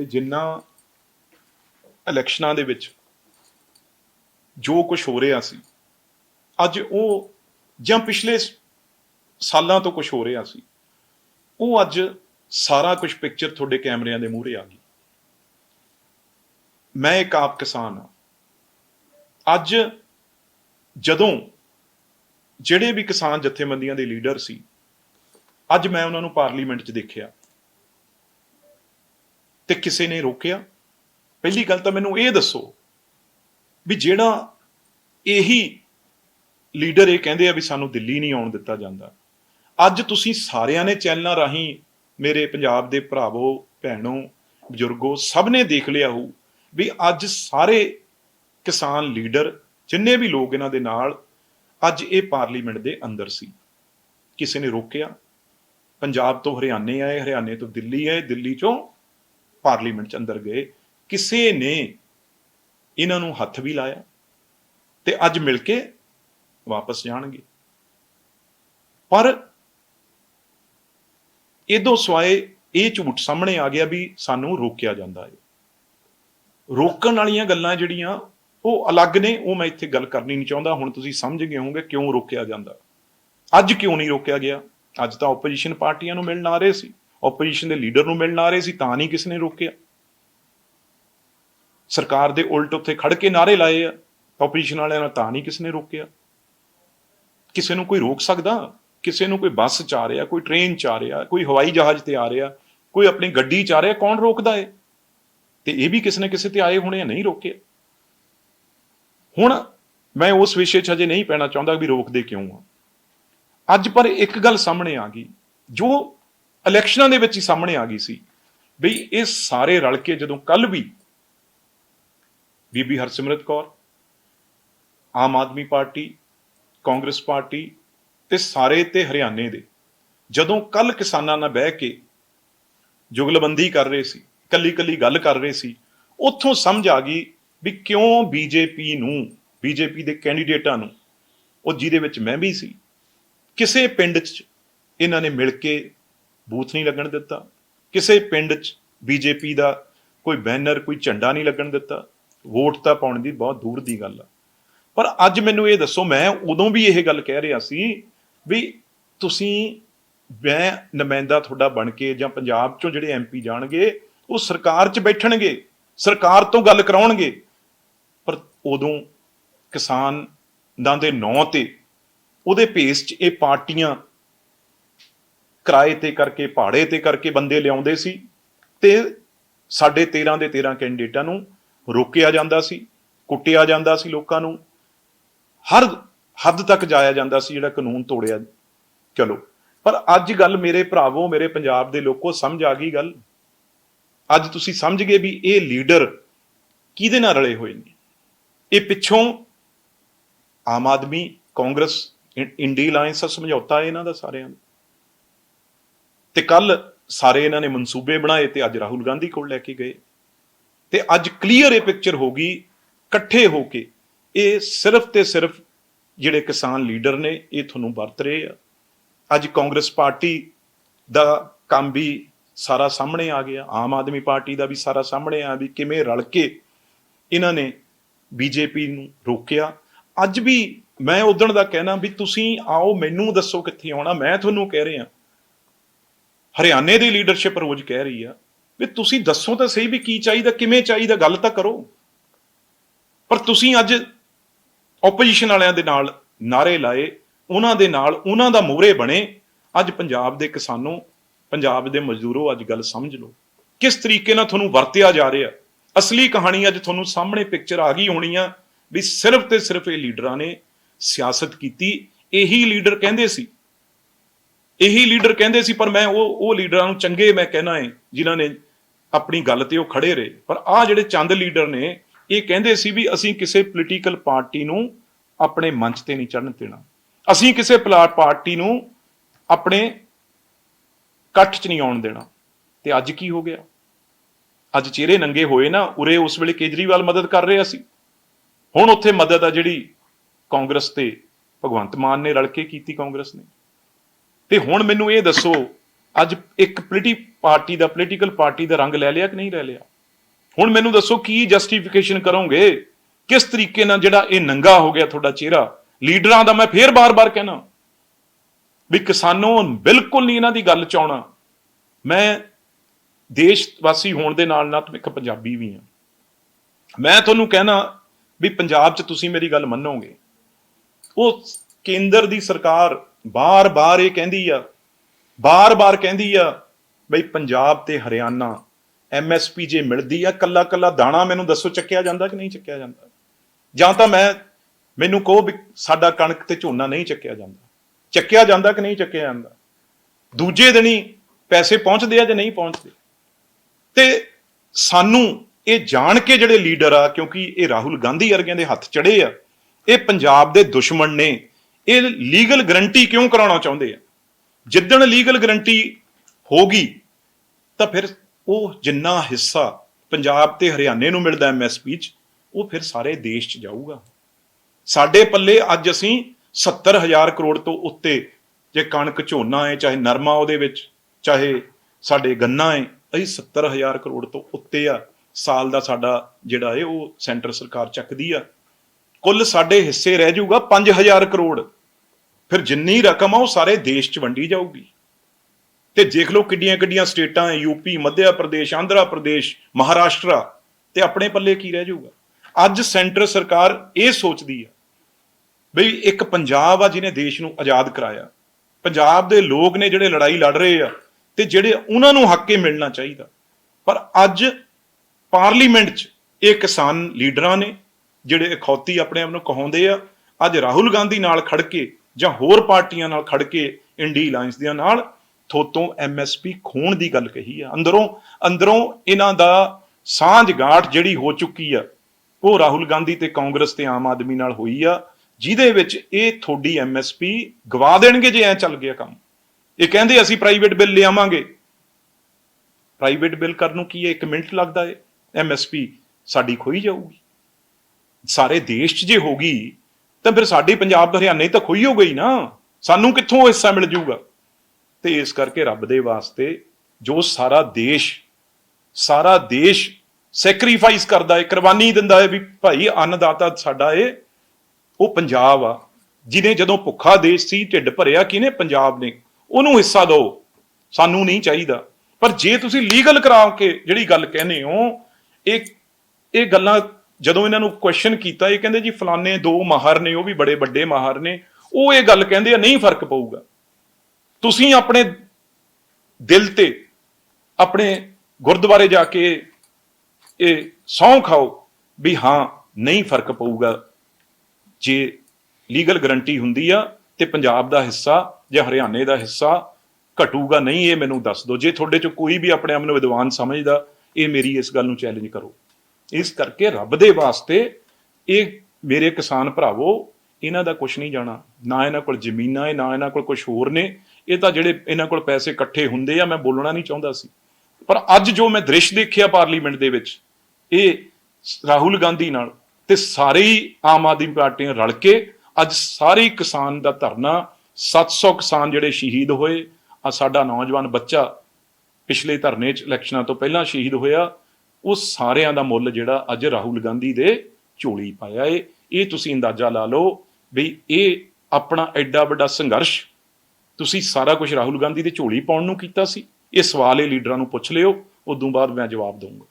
ਵੀ ਜਿੰਨਾ ਇਲੈਕਸ਼ਨਾਂ ਦੇ ਵਿੱਚ ਜੋ ਕੁਝ ਹੋ ਰਿਹਾ ਸੀ, ਅੱਜ ਉਹ ਜਾਂ ਪਿਛਲੇ ਸਾਲਾਂ ਤੋਂ ਕੁਝ ਹੋ ਰਿਹਾ ਸੀ, ਉਹ ਅੱਜ ਸਾਰਾ ਕੁਝ ਪਿਕਚਰ ਤੁਹਾਡੇ ਕੈਮਰਿਆਂ ਦੇ ਮੂਹਰੇ ਆ ਗਈ ਮੈਂ ਇੱਕ ਆਪ ਕਿਸਾਨ ਹਾਂ। ਅੱਜ ਜਦੋਂ ਜਿਹੜੇ ਵੀ ਕਿਸਾਨ ਜਥੇਬੰਦੀਆਂ ਦੇ ਲੀਡਰ ਸੀ, ਅੱਜ ਮੈਂ ਉਹਨਾਂ ਨੂੰ ਪਾਰਲੀਮੈਂਟ 'ਚ ਦੇਖਿਆ। ਤੇ ਕਿਸੇ ਨੇ ਰੋਕਿਆ? ਪਹਿਲੀ ਗੱਲ ਤਾਂ ਮੈਨੂੰ ਇਹ ਦੱਸੋ ਵੀ ਜਿਹੜਾ ਇਹੀ ਲੀਡਰ ਇਹ ਕਹਿੰਦੇ ਆ ਵੀ ਸਾਨੂੰ ਦਿੱਲੀ ਨਹੀਂ ਆਉਣ ਦਿੱਤਾ ਜਾਂਦਾ। ਅੱਜ ਤੁਸੀਂ ਸਾਰਿਆਂ ਨੇ ਚੈਨਲਾਂ ਰਾਹੀਂ ਮੇਰੇ ਪੰਜਾਬ ਦੇ ਭਰਾਵੋ, ਭੈਣੋ, ਬਜ਼ੁਰਗੋ ਸਭ ਨੇ ਦੇਖ ਲਿਆ ਹੋ ਵੀ ਅੱਜ ਸਾਰੇ ਕਿਸਾਨ ਲੀਡਰ, ਜਿੰਨੇ ਵੀ ਲੋਕ ਇਹਨਾਂ ਦੇ ਨਾਲ, ਅੱਜ ਇਹ ਪਾਰਲੀਮੈਂਟ ਦੇ ਅੰਦਰ ਸੀ। ਕਿਸੇ ਨੇ ਰੋਕਿਆ? ਪੰਜਾਬ ਤੋਂ ਹਰਿਆਣੇ ਆਏ, ਹਰਿਆਣੇ ਤੋਂ ਦਿੱਲੀ ਆਏ, ਦਿੱਲੀ ਚੋਂ ਪਾਰਲੀਮੈਂਟ ਚ ਅੰਦਰ ਗਏ, ਕਿਸੇ ਨੇ ਇਹਨਾਂ ਨੂੰ ਹੱਥ ਵੀ ਲਾਇਆ ਤੇ ਅੱਜ ਮਿਲ ਕੇ ਵਾਪਸ ਜਾਣਗੇ। ਪਰ ਇਦੋਂ ਸਵਾਏ ਇਹ ਝੂਠ ਸਾਹਮਣੇ ਆ ਗਿਆ ਵੀ ਸਾਨੂੰ ਰੋਕਿਆ ਜਾਂਦਾ ਹੈ। ਰੋਕਣ ਵਾਲੀਆਂ ਗੱਲਾਂ ਜਿਹੜੀਆਂ ਉਹ ਅਲੱਗ ਨੇ, ਉਹ ਮੈਂ ਇੱਥੇ ਗੱਲ ਕਰਨੀ ਨਹੀਂ ਚਾਹੁੰਦਾ। ਹੁਣ ਤੁਸੀਂ ਸਮਝ ਗਏ ਹੋਵੋਗੇ ਕਿਉਂ ਰੋਕਿਆ ਜਾਂਦਾ। ਅੱਜ ਕਿਉਂ ਨਹੀਂ ਰੋਕਿਆ ਗਿਆ? ਅੱਜ ਤਾਂ ਆਪੋਜੀਸ਼ਨ ਪਾਰਟੀਆਂ ਨੂੰ ਮਿਲਣ ਆ ਰਹੇ ਸੀ। ਆਪੋਜੀਸ਼ਨ ਦੇ ਲੀਡਰ ਨੂੰ ਮਿਲਣ ਆ ਰਹੇ ਸੀ, ਤਾਂ ਨਹੀਂ ਕਿਸ ਨੇ ਰੋਕਿਆ। ਸਰਕਾਰ ਦੇ ਉਲਟ ਉੱਥੇ ਖੜ ਕੇ ਨਾਰੇ ਲਾਏ ਆ ਆਪੋਜੀਸ਼ਨ ਵਾਲਿਆਂ ਨਾਲ ਤਾਂ ਨਹੀਂ ਕਿਸ ਨੇ ਰੋਕਿਆ। ਕਿਸੇ ਨੂੰ ਕੋਈ ਰੋਕ ਸਕਦਾ? ਕਿਸੇ ਨੂੰ ਕੋਈ ਬੱਸ ਚ ਆ ਰਿਹਾ, ਕੋਈ ਟ੍ਰੇਨ ਚ ਆ ਰਿਹਾ, ਕੋਈ ਹਵਾਈ ਜਹਾਜ਼ ਤੇ ਆ ਰਿਹਾ, ਕੋਈ ਆਪਣੀ ਗੱਡੀ ਚ ਆ ਰਿਹਾ, ਕੌਣ ਰੋਕਦਾ ਏ? ਤੇ ਇਹ ਵੀ ਕਿਸੇ ਨੇ ਕਿਸੇ ਤੇ ਆਏ ਹੋਣੇ ਆ, ਨਹੀਂ ਰੋਕਿਆ। ਹੁਣ ਮੈਂ ਉਸ ਵਿਸ਼ੇ 'ਚ ਅਜੇ ਨਹੀਂ ਪੈਣਾ ਚਾਹੁੰਦਾ ਵੀ ਰੋਕਦੇ ਕਿਉਂ ਆ। ਅੱਜ ਪਰ ਇੱਕ ਗੱਲ ਸਾਹਮਣੇ ਆ ਗਈ। ਜੋ ਇਲੈਕਸ਼ਨਾਂ ਦੇ ਵਿੱਚ ਹੀ ਸਾਹਮਣੇ ਆ ਗਈ ਸੀ। ਵੀ ਇਹ ਸਾਰੇ ਰਲ ਕੇ ਜਦੋਂ ਕੱਲ ਵੀ ਬੀਬੀ ਹਰਸਿਮਰਤ ਕੌਰ, ਆਮ ਆਦਮੀ ਪਾਰਟੀ, ਕਾਂਗਰਸ ਪਾਰਟੀ ਤੇ ਸਾਰੇ ਤੇ ਹਰਿਆਣੇ ਦੇ ਜਦੋਂ ਕੱਲ ਕਿਸਾਨਾਂ ਨਾਲ ਬਹਿ ਕੇ ਜੁਗਲਬੰਦੀ ਕਰ ਰਹੇ ਸੀ ਕੱਲੀ ਕੱਲੀ ਗੱਲ ਕਰ ਰਹੇ ਸੀ, ਉੱਥੋਂ ਸਮਝ ਆ ਗਈ ਵੀ ਕਿਉਂ ਬੀਜੇਪੀ ਨੂੰ, ਬੀਜੇਪੀ ਦੇ ਕੈਂਡੀਡੇਟਾਂ ਨੂੰ, ਉਹ ਜਿਹਦੇ ਵਿੱਚ ਮੈਂ ਵੀ ਸੀ, ਕਿਸੇ ਪਿੰਡ 'ਚ ਇਹਨਾਂ ਨੇ ਮਿਲ ਕੇ ਬੂਥ ਨਹੀਂ ਲੱਗਣ ਦਿੱਤਾ। ਕਿਸੇ ਪਿੰਡ 'ਚ ਬੀਜੇਪੀ ਦਾ ਕੋਈ ਬੈਨਰ, ਕੋਈ ਝੰਡਾ ਨਹੀਂ ਲੱਗਣ ਦਿੱਤਾ। ਵੋਟ ਤਾਂ ਪਾਉਣ ਦੀ ਬਹੁਤ ਦੂਰ ਦੀ ਗੱਲ ਆ। ਪਰ ਅੱਜ ਮੈਨੂੰ ਇਹ ਦੱਸੋ, ਮੈਂ ਉਦੋਂ ਵੀ ਇਹ ਗੱਲ ਕਹਿ ਰਿਹਾ ਸੀ ਵੀ ਤੁਸੀਂ, ਮੈਂ ਨੁਮਾਇੰਦਾ ਤੁਹਾਡਾ ਬਣ ਕੇ ਜਾਂ ਪੰਜਾਬ ਚੋਂ ਜਿਹੜੇ ਐਮਪੀ ਜਾਣਗੇ, ਉਹ ਸਰਕਾਰ 'ਚ ਬੈਠਣਗੇ, ਸਰਕਾਰ ਤੋਂ ਗੱਲ ਕਰਾਉਣਗੇ। ਪਰ ਉਦੋਂ ਕਿਸਾਨਾਂ ਦੇ ਨਾਂ ਤੇ ਉਹਦੇ ਭੇਸ 'ਚ ਇਹ ਪਾਰਟੀਆਂ ਕਿਰਾਏ ਤੇ ਕਰਕੇ ਪਹਾੜੇ ਤੇ ਕਰਕੇ ਬੰਦੇ ਲਿਆਉਂਦੇ ਸੀ ਤੇ ਸਾਡੇ 13 ਦੇ 13 ਕੈਂਡੀਡੇਟਾਂ ਨੂੰ ਰੋਕਿਆ ਜਾਂਦਾ ਸੀ, ਕੁੱਟਿਆ ਜਾਂਦਾ ਸੀ ਲੋਕਾਂ ਨੂੰ। ਹਰ ਹੱਦ ਤੱਕ ਜਾਇਆ ਜਾਂਦਾ ਸੀ ਜਿਹੜਾ ਕਾਨੂੰਨ ਤੋੜਿਆ। ਚਲੋ, ਪਰ ਅੱਜ ਗੱਲ ਮੇਰੇ ਭਰਾਵੋ, ਮੇਰੇ ਪੰਜਾਬ ਦੇ ਲੋਕੋ, ਸਮਝ ਆ ਗਈ ਗੱਲ। ਅੱਜ ਤੁਸੀਂ ਸਮਝ ਗਏ ਵੀ ਇਹ ਲੀਡਰ ਕਿਹਦੇ ਨਾਲ ਰਲੇ ਹੋਏ ਨੇ? ਇਹ ਪਿੱਛੋਂ Aam Aadmi, Congress in- INDI alliance ਦਾ ਸਮਝੌਤਾ ਹੈ ਇਹਨਾਂ ਦਾ ਸਾਰਿਆਂ ਦਾ। ਤੇ ਕੱਲ ਸਾਰੇ ਇਹਨਾਂ ਨੇ ਮਨਸੂਬੇ ਬਣਾਏ ਤੇ ਅੱਜ ਰਾਹੁਲ ਗਾਂਧੀ ਕੋਲ ਲੈ ਕੇ ਗਏ। ਤੇ ਅੱਜ ਕਲੀਅਰ ਇਹ ਪਿਕਚਰ ਹੋ ਗਈ, ਇਕੱਠੇ ਹੋ ਕੇ ਇਹ ਸਿਰਫ ਤੇ ਸਿਰਫ ਜਿਹੜੇ ਕਿਸਾਨ ਲੀਡਰ ਨੇ, ਇਹ ਤੁਹਾਨੂੰ ਵਰਤ ਰਹੇ ਆ। ਅੱਜ ਕਾਂਗਰਸ ਪਾਰਟੀ ਦਾ ਕੰਮ ਵੀ ਸਾਰਾ ਸਾਹਮਣੇ ਆ ਗਿਆ, ਆਮ ਆਦਮੀ ਪਾਰਟੀ ਦਾ ਵੀ ਸਾਰਾ ਸਾਹਮਣੇ ਆ ਵੀ ਕਿਵੇਂ ਰਲ ਕੇ ਇਹਨਾਂ ਨੇ ਬੀਜੇਪੀ ਨੂੰ ਰੋਕਿਆ। ਅੱਜ ਵੀ ਮੈਂ ਉਦਣ ਦਾ ਕਹਿਣਾ ਵੀ ਤੁਸੀਂ ਆਓ, ਮੈਨੂੰ ਦੱਸੋ ਕਿੱਥੇ ਆਉਣਾ, ਮੈਂ ਤੁਹਾਨੂੰ ਕਹਿ ਰਿਹਾ। ਹਰਿਆਣੇ ਦੀ ਲੀਡਰਸ਼ਿਪ ਰੋਜ਼ ਕਹਿ ਰਹੀ ਆ ਵੀ ਤੁਸੀਂ ਦੱਸੋ ਤਾਂ ਸਹੀ ਵੀ ਕੀ ਚਾਹੀਦਾ, ਕਿਵੇਂ ਚਾਹੀਦਾ, ਗੱਲ ਤਾਂ ਕਰੋ। ਪਰ ਤੁਸੀਂ ਅੱਜ ਆਪੋਜੀਸ਼ਨ ਵਾਲਿਆਂ ਦੇ ਨਾਲ ਨਾਰੇ ਲਾਏ, ਉਹਨਾਂ ਦੇ ਨਾਲ ਉਹਨਾਂ ਦਾ ਮੋਹਰੇ ਬਣੇ, ਅੱਜ ਪੰਜਾਬ ਦੇ ਕਿਸਾਨੋ, ਪੰਜਾਬ ਦੇ ਮਜ਼ਦੂਰੋ, ਅੱਜ ਗੱਲ ਸਮਝ ਲਓ। ਕਿਸ ਤਰੀਕੇ ਨਾਲ ਤੁਹਾਨੂੰ ਵਰਤਿਆ ਜਾ ਰਿਹਾ? ਅਸਲੀ ਕਹਾਣੀ ਅੱਜ ਤੁਹਾਨੂੰ ਸਾਹਮਣੇ ਪਿਕਚਰ ਆ ਗਈ ਹੋਣੀ ਆ ਵੀ ਸਿਰਫ ਤੇ ਸਿਰਫ ਇਹ ਲੀਡਰਾਂ ਨੇ ਸਿਆਸਤ ਕੀਤੀ, ਇਹੀ ਲੀਡਰ ਕਹਿੰਦੇ ਸੀ। ਇਹੀ ਲੀਡਰ ਕਹਿੰਦੇ ਸੀ, ਪਰ ਮੈਂ ਉਹ ਉਹ ਲੀਡਰਾਂ ਨੂੰ ਚੰਗੇ ਮੈਂ ਕਹਿਣਾ ਹੈ ਜਿਨ੍ਹਾਂ ਨੇ ਆਪਣੀ ਗੱਲ ਤੇ ਉਹ ਖੜੇ ਰਹੇ। ਪਰ ਆਹ ਜਿਹੜੇ ਚੰਦ ਲੀਡਰ ਨੇ, ਇਹ ਕਹਿੰਦੇ ਸੀ ਵੀ ਅਸੀਂ ਕਿਸੇ ਪੋਲੀਟੀਕਲ ਪਾਰਟੀ ਨੂੰ ਆਪਣੇ ਮੰਚ ਤੇ ਨਹੀਂ ਚੜਨ ਦੇਣਾ। ਅਸੀਂ ਕਿਸੇ ਪਲਾਟ ਪਾਰਟੀ ਨੂੰ ਆਪਣੇ ਇਕੱਠ 'ਚ ਨਹੀਂ ਆਉਣ ਦੇਣਾ। ਤੇ ਅੱਜ ਕੀ ਹੋ ਗਿਆ? ਅੱਜ ਚਿਹਰੇ ਨੰਗੇ ਹੋਏ ਨਾ, ਉਰੇ ਉਸ ਵੇਲੇ ਕੇਜਰੀਵਾਲ ਮਦਦ ਕਰ ਰਿਹਾ ਸੀ। ਹੁਣ ਉੱਥੇ ਮਦਦ ਆ ਜਿਹੜੀ ਕਾਂਗਰਸ ਤੇ ਭਗਵੰਤ ਮਾਨ ਨੇ ਰਲ ਕੇ ਕੀਤੀ ਕਾਂਗਰਸ ਨੇ। ਤੇ ਹੁਣ ਮੈਨੂੰ ਇਹ ਦੱਸੋ, ਅੱਜ ਇੱਕ ਪੋਲੀਟੀ ਪਾਰਟੀ ਦਾ ਪੋਲੀਟੀਕਲ ਪਾਰਟੀ ਦਾ ਰੰਗ ਲੈ ਲਿਆ ਕਿ ਨਹੀਂ ਲੈ ਲਿਆ? ਹੁਣ ਮੈਨੂੰ ਦੱਸੋ ਕੀ ਜਸਟੀਫਿਕੇਸ਼ਨ ਕਰੋਗੇ? ਕਿਸ ਤਰੀਕੇ ਨਾਲ ਜਿਹੜਾ ਇਹ ਨੰਗਾ ਹੋ ਗਿਆ ਤੁਹਾਡਾ ਚਿਹਰਾ? ਲੀਡਰਾਂ ਦਾ ਮੈਂ ਫੇਰ ਬਾਰ-ਬਾਰ ਕਹਿਣਾ ਵੀ ਕਿਸਾਨੋਂ ਬਿਲਕੁਲ ਨਹੀਂ ਇਹਨਾਂ ਦੀ ਗੱਲ ਚ ਆਉਣਾ ਮੈਂ ਦੇਸ਼ ਵਾਸੀ ਹੋਣ ਦੇ ਨਾਲ ਨਾਲ ਇੱਕ ਪੰਜਾਬੀ ਵੀ ਹਾਂ। ਮੈਂ ਤੁਹਾਨੂੰ ਕਹਿਣਾ ਵੀ ਪੰਜਾਬ 'ਚ ਤੁਸੀਂ ਮੇਰੀ ਗੱਲ ਮੰਨੋਗੇ। ਉਹ ਕੇਂਦਰ ਦੀ ਸਰਕਾਰ ਬਾਰ-ਬਾਰ ਇਹ ਕਹਿੰਦੀ ਆ, ਬਾਰ-ਬਾਰ ਕਹਿੰਦੀ ਆ, ਬਈ ਪੰਜਾਬ ਤੇ ਹਰਿਆਣਾ ਐਮਐਸਪੀ ਜੇ ਮਿਲਦੀ ਆ ਕੱਲਾ ਕੱਲਾ ਦਾਣਾ ਮੈਨੂੰ ਦੱਸੋ ਚੱਕਿਆ ਜਾਂਦਾ ਕਿ ਨਹੀਂ ਚੱਕਿਆ ਜਾਂਦਾ? ਜਾਂ ਤਾਂ ਮੈਂ, ਮੈਨੂੰ ਕਹੋ ਵੀ ਸਾਡਾ ਕਣਕ ਤੇ ਝੋਨਾ ਨਹੀਂ ਚੱਕਿਆ ਜਾਂਦਾ। ਚੱਕਿਆ ਜਾਂਦਾ ਕਿ ਨਹੀਂ ਚੱਕਿਆ ਜਾਂਦਾ? ਦੂਜੇ ਦਿਨੀ ਪੈਸੇ ਪਹੁੰਚਦੇ ਆ ਜਾਂ ਨਹੀਂ ਪਹੁੰਚਦੇ? ਤੇ ਸਾਨੂੰ ਇਹ ਜਾਣ ਕੇ ਜਿਹੜੇ ਲੀਡਰ ਆ, ਕਿਉਂਕਿ ਇਹ ਰਾਹੁਲ ਗਾਂਧੀ ਵਰਗਿਆਂ ਦੇ ਹੱਥ ਚੜੇ ਆ, ਇਹ ਪੰਜਾਬ ਦੇ ਦੁਸ਼ਮਣ ਨੇ ਇਹ ਲੀਗਲ ਗਰੰਟੀ ਕਿਉਂ ਕਰਾਉਣਾ ਚਾਹੁੰਦੇ ਆ? ਜਿੱਦਣ ਲੀਗਲ ਗਰੰਟੀ ਹੋਗੀ, ਤਾਂ ਫਿਰ ਉਹ ਜਿੰਨਾ ਹਿੱਸਾ ਪੰਜਾਬ ਤੇ ਹਰਿਆਣੇ ਨੂੰ ਮਿਲਦਾ ਐਮਐਸਪੀ ਚ, ਉਹ ਫਿਰ ਸਾਰੇ ਦੇਸ਼ ਚ ਜਾਊਗਾ। ਸਾਡੇ ਪੱਲੇ ਅੱਜ ਅਸੀਂ 70000 ਕਰੋੜ ਤੋਂ ਉੱਤੇ ਜੇ ਕਣਕ ਝੋਨਾ ਹੈ, ਚਾਹੇ ਨਰਮਾ ਉਹਦੇ ਵਿੱਚ, ਚਾਹੇ ਸਾਡੇ ਗੰਨਾ ਹੈ, ਅਸੀਂ 70000 ਕਰੋੜ ਤੋਂ ਉੱਤੇ ਆ। ਸਾਲ ਦਾ ਸਾਡਾ ਜਿਹੜਾ ਹੈ ਉਹ ਸੈਂਟਰ ਸਰਕਾਰ ਚੱਕਦੀ ਆ। ਕੁੱਲ ਸਾਡੇ ਹਿੱਸੇ ਰਹਿ ਜਾਊਗਾ 5000 ਕਰੋੜ। ਫਿਰ ਜਿੰਨੀ ਰਕਮ ਆ ਉਹ ਸਾਰੇ ਦੇਸ਼ 'ਚ ਵੰਡੀ ਜਾਊਗੀ। ਤੇ ਦੇਖ ਲਓ ਕਿੱਡੀਆਂ ਕਿੱਡੀਆਂ ਸਟੇਟਾਂ ਹੈ ਯੂਪੀ ਮੱਧ ਪ੍ਰਦੇਸ਼, ਆਂਧਰਾ ਪ੍ਰਦੇਸ਼, ਮਹਾਰਾਸ਼ਟਰ, ਤੇ ਆਪਣੇ ਪੱਲੇ ਕੀ ਰਹਿ ਜਾਊਗਾ? ਅੱਜ ਸੈਂਟਰ ਸਰਕਾਰ ਇਹ ਸੋਚਦੀ ਆ ਬਈ ਇੱਕ ਪੰਜਾਬ ਆ ਜਿਹਨੇ ਦੇਸ਼ ਨੂੰ ਆਜ਼ਾਦ ਕਰਾਇਆ। ਪੰਜਾਬ ਦੇ ਲੋਕ ਨੇ ਜਿਹੜੇ ਲੜਾਈ ਲੜ ਰਹੇ ਆ ਤੇ ਜਿਹੜੇ ਉਹਨਾਂ ਨੂੰ ਹੱਕੇ ਮਿਲਣਾ ਚਾਹੀਦਾ। ਪਰ ਅੱਜ ਪਾਰਲੀਮੈਂਟ 'ਚ ਇਹ ਕਿਸਾਨ ਲੀਡਰਾਂ ਨੇ ਜਿਹੜੇ ਅਖੌਤੀ ਆਪਣੇ ਆਪ ਨੂੰ ਕਹਾਉਂਦੇ ਆ, ਅੱਜ ਰਾਹੁਲ ਗਾਂਧੀ ਨਾਲ ਖੜ ਕੇ ਜਾਂ ਹੋਰ ਪਾਰਟੀਆਂ ਨਾਲ ਖੜ ਕੇ ਇੰਡੀ ਅਲਾਈਅੰਸ ਦੇ ਨਾਲ ਥੋਤੋਂ ਐਮਐਸਪੀ ਖੋਣ ਦੀ ਗੱਲ ਕਹੀ ਆ। ਅੰਦਰੋਂ ਅੰਦਰੋਂ ਇਹਨਾਂ ਦਾ ਸਾਂਝ ਗਾਠ ਜਿਹੜੀ ਹੋ ਚੁੱਕੀ ਆ, ਉਹ ਰਾਹੁਲ ਗਾਂਧੀ ਤੇ ਕਾਂਗਰਸ ਤੇ ਆਮ ਆਦਮੀ ਨਾਲ ਹੋਈ ਆ, ਜਿਹਦੇ ਵਿੱਚ ਇਹ ਥੋੜੀ ਐਮਐਸਪੀ ਗਵਾ ਦੇਣਗੇ ਜੇ ਐ ਚੱਲ ਗਿਆ ਕੰਮ। ਇਹ ਕਹਿੰਦੇ ਅਸੀਂ ਪ੍ਰਾਈਵੇਟ ਬਿੱਲ ਲਿਆਵਾਂਗੇ। ਪ੍ਰਾਈਵੇਟ ਬਿੱਲ ਕਰਨ ਨੂੰ ਕੀ ਹੈ 1 ਮਿੰਟ ਲੱਗਦਾ ਹੈ ਐਮਐਸਪੀ ਸਾਡੀ ਖੋਈ ਜਾਊਗੀ। ਸਾਰੇ ਦੇਸ਼ 'ਚ ਜੇ ਹੋਗੀ ਤਾਂ ਫਿਰ ਸਾਡੀ ਪੰਜਾਬ ਹਰਿਆਣੇ ਤਾਂ ਖੋਈ ਹੋ ਗਈ ਨਾ। ਸਾਨੂੰ ਕਿੱਥੋਂ ਹਿੱਸਾ ਮਿਲ ਜਾਊਗਾ? ਤੇ ਇਸ ਕਰਕੇ ਰੱਬ ਦੇ ਵਾਸਤੇ ਜੋ ਸਾਰਾ ਦੇਸ਼ ਸਾਰਾ ਦੇਸ਼ ਸੈਕਰੀਫਾਈਸ ਕਰਦਾ ਹੈ, ਕੁਰਬਾਨੀ ਦਿੰਦਾ ਹੈ ਵੀ ਭਾਈ ਅੰਨਦਾਤਾ ਸਾਡਾ ਏ ਉਹ ਪੰਜਾਬ ਆ। ਜਿਹਨੇ ਜਦੋਂ ਭੁੱਖਾ ਦੇਸ਼ ਸੀ, ਢਿੱਡ ਭਰਿਆ ਕਿਨੇ ਪੰਜਾਬ ਨੇ। ਉਹਨੂੰ ਹਿੱਸਾ ਦਿਓ। ਸਾਨੂੰ ਨਹੀਂ ਚਾਹੀਦਾ। ਪਰ ਜੇ ਤੁਸੀਂ ਲੀਗਲ ਕਰਾ ਕੇ ਜਿਹੜੀ ਗੱਲ ਕਹਿੰਦੇ ਹੋ, ਇਹ ਇਹ ਗੱਲਾਂ ਜਦੋਂ ਇਹਨਾਂ ਨੂੰ ਕੁਐਸਚਨ ਕੀਤਾ, ਇਹ ਕਹਿੰਦੇ ਜੀ ਫਲਾਣੇ ਦੋ ਮਾਹਰ ਨੇ, ਉਹ ਵੀ ਬੜੇ ਵੱਡੇ ਮਾਹਰ ਨੇ, ਉਹ ਇਹ ਗੱਲ ਕਹਿੰਦੇ ਆ, ਨਹੀਂ ਫ਼ਰਕ ਪਊਗਾ। ਤੁਸੀਂ ਆਪਣੇ ਦਿਲ ਤੇ ਆਪਣੇ ਗੁਰਦੁਆਰੇ ਜਾ ਕੇ ਇਹ ਸੌਂ ਖਾਓ ਵੀ ਹਾਂ, ਨਹੀਂ ਫ਼ਰਕ ਪਊਗਾ। ਜੇ ਲੀਗਲ ਗਰੰਟੀ ਹੁੰਦੀ ਆ ਤੇ ਪੰਜਾਬ ਦਾ ਹਿੱਸਾ ਜਾਂ ਹਰਿਆਣੇ ਦਾ ਹਿੱਸਾ ਘਟੂਗਾ ਨਹੀਂ, ਇਹ ਮੈਨੂੰ ਦੱਸ ਦਿਓ। ਜੇ ਤੁਹਾਡੇ ਚ ਕੋਈ ਵੀ ਆਪਣੇ ਆਪ ਨੂੰ ਵਿਦਵਾਨ ਸਮਝਦਾ, ਇਹ ਮੇਰੀ ਇਸ ਗੱਲ ਨੂੰ ਚੈਲੰਜ ਕਰੋ। ਇਸ ਕਰਕੇ ਰੱਬ ਦੇ ਵਾਸਤੇ ਇਹ ਮੇਰੇ ਕਿਸਾਨ ਭਰਾਵੋ, ਇਹਨਾਂ ਦਾ ਕੁਝ ਨਹੀਂ ਜਾਣਾ। ਨਾ ਇਹਨਾਂ ਕੋਲ ਜ਼ਮੀਨਾਂ ਹੈ ਨਾ ਇਹਨਾਂ ਕੋਲ ਕੁਝ ਹੋਰ ਨੇ। ਇਹ ਤਾਂ ਜਿਹੜੇ ਇਹਨਾਂ ਕੋਲ ਪੈਸੇ ਇਕੱਠੇ ਹੁੰਦੇ ਆ, ਮੈਂ ਬੋਲਣਾ ਨਹੀਂ ਚਾਹੁੰਦਾ ਸੀ। ਪਰ ਅੱਜ ਜੋ ਮੈਂ ਦ੍ਰਿਸ਼ ਦੇਖਿਆ ਪਾਰਲੀਮੈਂਟ ਦੇ ਵਿੱਚ, ਇਹ ਰਾਹੁਲ ਗਾਂਧੀ ਨਾਲ ਤੇ ਸਾਰੇ ਹੀ ਆਮ ਆਦਮੀ ਪਾਰਟੀ ਨੇ ਰਲ ਕੇ ਅੱਜ ਸਾਰੇ ਕਿਸਾਨ ਦਾ ਧਰਨਾ 700 ਕਿਸਾਨ ਜਿਹੜੇ ਸ਼ਹੀਦ ਹੋਏ। ਆ ਸਾਡਾ ਨੌਜਵਾਨ ਬੱਚਾ ਪਿਛਲੇ ਧਰਨੇ 'ਚ ਇਲੈਕਸ਼ਨਾਂ ਤੋਂ ਪਹਿਲਾਂ ਸ਼ਹੀਦ ਹੋਇਆ। ਉਹ ਸਾਰਿਆਂ ਦਾ ਮੁੱਲ ਜਿਹੜਾ ਅੱਜ ਰਾਹੁਲ ਗਾਂਧੀ ਦੇ ਝੋਲੀ ਪਾਇਆ ਏ। ਇਹ ਤੁਸੀਂ ਅੰਦਾਜ਼ਾ ਲਾ ਲਓ ਵੀ ਇਹ ਆਪਣਾ ਐਡਾ ਵੱਡਾ ਸੰਘਰਸ਼ ਤੁਸੀਂ ਸਾਰਾ ਕੁਝ ਰਾਹੁਲ ਗਾਂਧੀ ਦੇ ਝੋਲੀ ਪਾਉਣ ਨੂੰ ਕੀਤਾ ਸੀ। ਇਹ ਸਵਾਲ ਇਹ ਲੀਡਰਾਂ ਨੂੰ ਪੁੱਛ ਲਿਓ, ਉਦੋਂ ਬਾਅਦ ਮੈਂ ਜਵਾਬ ਦਊਂਗਾ।